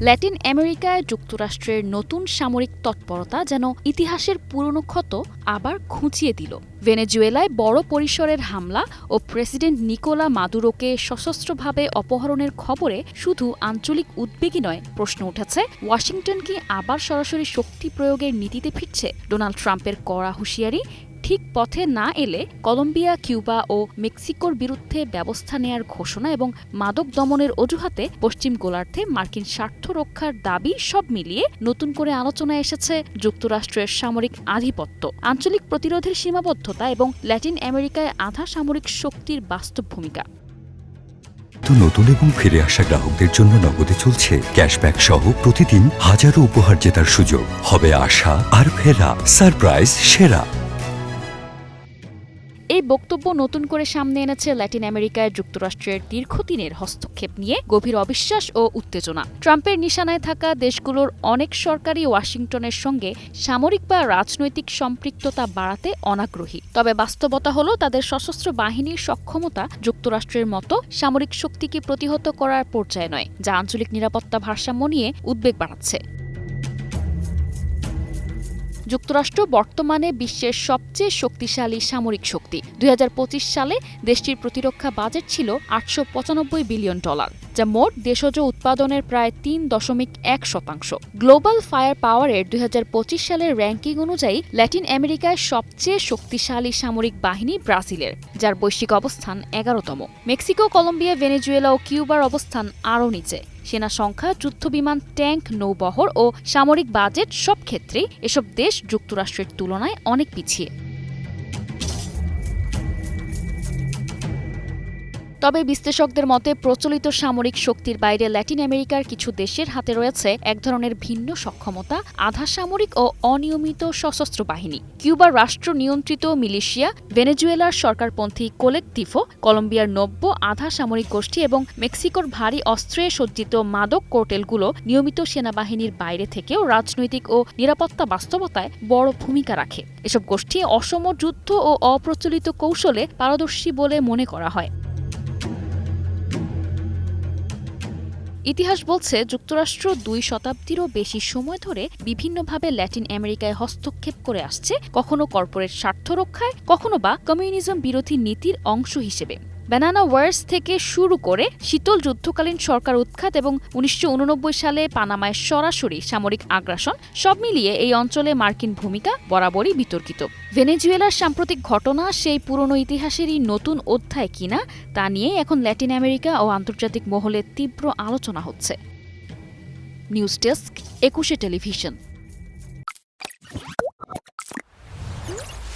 Latin আমেরিকায় যুক্তরাষ্ট্রের নতুন সামরিক তৎপরতা যেন ইতিহাসের পুরনো ক্ষত আবার খুঁচিয়ে দিল। ভেনেজুয়েলায় বড় পরিসরের হামলা ও প্রেসিডেন্ট নিকোলা মাদুরোকে সশস্ত্রভাবে অপহরণের খবরে শুধু আঞ্চলিক উদ্বেগই নয়, প্রশ্ন উঠেছে, ওয়াশিংটন কি আবার সরাসরি শক্তি প্রয়োগের নীতিতে ফিরছে? ডোনাল্ড ট্রাম্পের কড়া হুঁশিয়ারি ঠিক পথে না এলে কলম্বিয়া, কিউবা ও মেক্সিকোর বিরুদ্ধে ব্যবস্থা নেয়ার ঘোষণা এবং মাদক দমনের অজুহাতে পশ্চিম গোলার্ধে মার্কিন স্বার্থ রক্ষার দাবি সব মিলিয়ে নতুন করে আলোচনায় এসেছে যুক্তরাষ্ট্রের সামরিক আধিপত্য। আঞ্চলিক প্রতিরোধের সীমাবদ্ধতা এবং ল্যাটিন আমেরিকায় আধা সামরিক শক্তির বাস্তব ভূমিকা। তো নতুন এবং ফিরে আসা গ্রাহকদের জন্য নগদে চলছে ক্যাশব্যাক সহ প্রতিদিন হাজারো উপহার জেতার সুযোগ। হবে আশা আর ফেরা, সারপ্রাইজ, সেরা। এই বক্তব্য নতুন করে সামনে এনেছে ল্যাটিন আমেরিকায় যুক্তরাষ্ট্রের দীর্ঘদিনের হস্তক্ষেপ নিয়ে গভীর অবিশ্বাস ও উত্তেজনা। ট্রাম্পের নিশানায় থাকা দেশগুলোর অনেক সরকারই ওয়াশিংটনের সঙ্গে সামরিক বা রাজনৈতিক সম্পৃক্ততা বাড়াতে অনাগ্রহী। তবে বাস্তবতা হলো, তাদের সশস্ত্র বাহিনীর সক্ষমতা যুক্তরাষ্ট্রের মতো সামরিক শক্তিকে প্রতিহত করার পর্যায়ে নয়, যা আঞ্চলিক নিরাপত্তা ভারসাম্য নিয়ে উদ্বেগ বাড়াচ্ছে। যুক্তরাষ্ট্র বর্তমানে বিশ্বের সবচেয়ে শক্তিশালী সামরিক শক্তি। দুই হাজার পঁচিশ সালে দেশটির প্রতিরক্ষা বাজেট ছিল আটশো পঁচানব্বই বিলিয়ন ডলার। যা মোট দেশজ উৎপাদনের প্রায় তিন দশমিক এক শতাংশ। গ্লোবাল ফায়ার পাওয়ারের দুই হাজার পঁচিশ সালের র্যাঙ্কিং অনুযায়ী ল্যাটিন আমেরিকায় সবচেয়ে শক্তিশালী সামরিক বাহিনী ব্রাজিলের, যার বৈশ্বিক অবস্থান এগারোতম। মেক্সিকো, কলম্বিয়া, ভেনেজুয়েলা ও কিউবার অবস্থান আরও নিচে। সেনা সংখ্যা যুদ্ধবিমান ট্যাঙ্ক, নৌবহর ও সামরিক বাজেট সব ক্ষেত্রেই এসব দেশ যুক্তরাষ্ট্রের তুলনায় অনেক পিছিয়ে। তবে বিশ্লেষকদের মতে, প্রচলিত সামরিক শক্তির বাইরে ল্যাটিন আমেরিকার কিছু দেশের হাতে রয়েছে এক ধরনের ভিন্ন সক্ষমতা, আধা সামরিক ও অনিয়মিত সশস্ত্র বাহিনী। কিউবার রাষ্ট্র নিয়ন্ত্রিত মিলিশিয়া, ভেনেজুয়েলার সরকারপন্থী কোলেকটিভো, কলম্বিয়ার নব্য আধা সামরিক গোষ্ঠী এবং মেক্সিকোর ভারী অস্ত্রে সজ্জিত মাদক কোর্টেলগুলো নিয়মিত সেনাবাহিনীর বাইরে থেকেও রাজনৈতিক ও নিরাপত্তা বাস্তবতায় বড় ভূমিকা রাখে। এসব গোষ্ঠী অসম যুদ্ধ ও অপ্রচলিত কৌশলে পারদর্শী বলে মনে করা হয়। ইতিহাস বলছে, যুক্তরাষ্ট্র দুই শতাব্দীরও বেশি সময় ধরে বিভিন্নভাবে ল্যাটিন আমেরিকায় হস্তক্ষেপ করে আসছে, কখনো কর্পোরেট স্বার্থ রক্ষায়, কখনো বা কমিউনিজম বিরোধী নীতির অংশ হিসেবে। ব্যানানা ওয়ার্স থেকে শুরু করে শীতল যুদ্ধকালীন সরকার উৎখাত এবং উনিশশো উননব্বই সালে পানামায় সরাসরি সামরিক আগ্রাসন, সব মিলিয়ে এই অঞ্চলে মার্কিন ভূমিকা বরাবরই বিতর্কিত। ভেনেজুয়েলার সাম্প্রতিক ঘটনা সেই পুরনো ইতিহাসেরই নতুন অধ্যায় কিনা তা নিয়ে এখন ল্যাটিন আমেরিকা ও আন্তর্জাতিক মহলে তীব্র আলোচনা হচ্ছে। News desk, Ekushey television.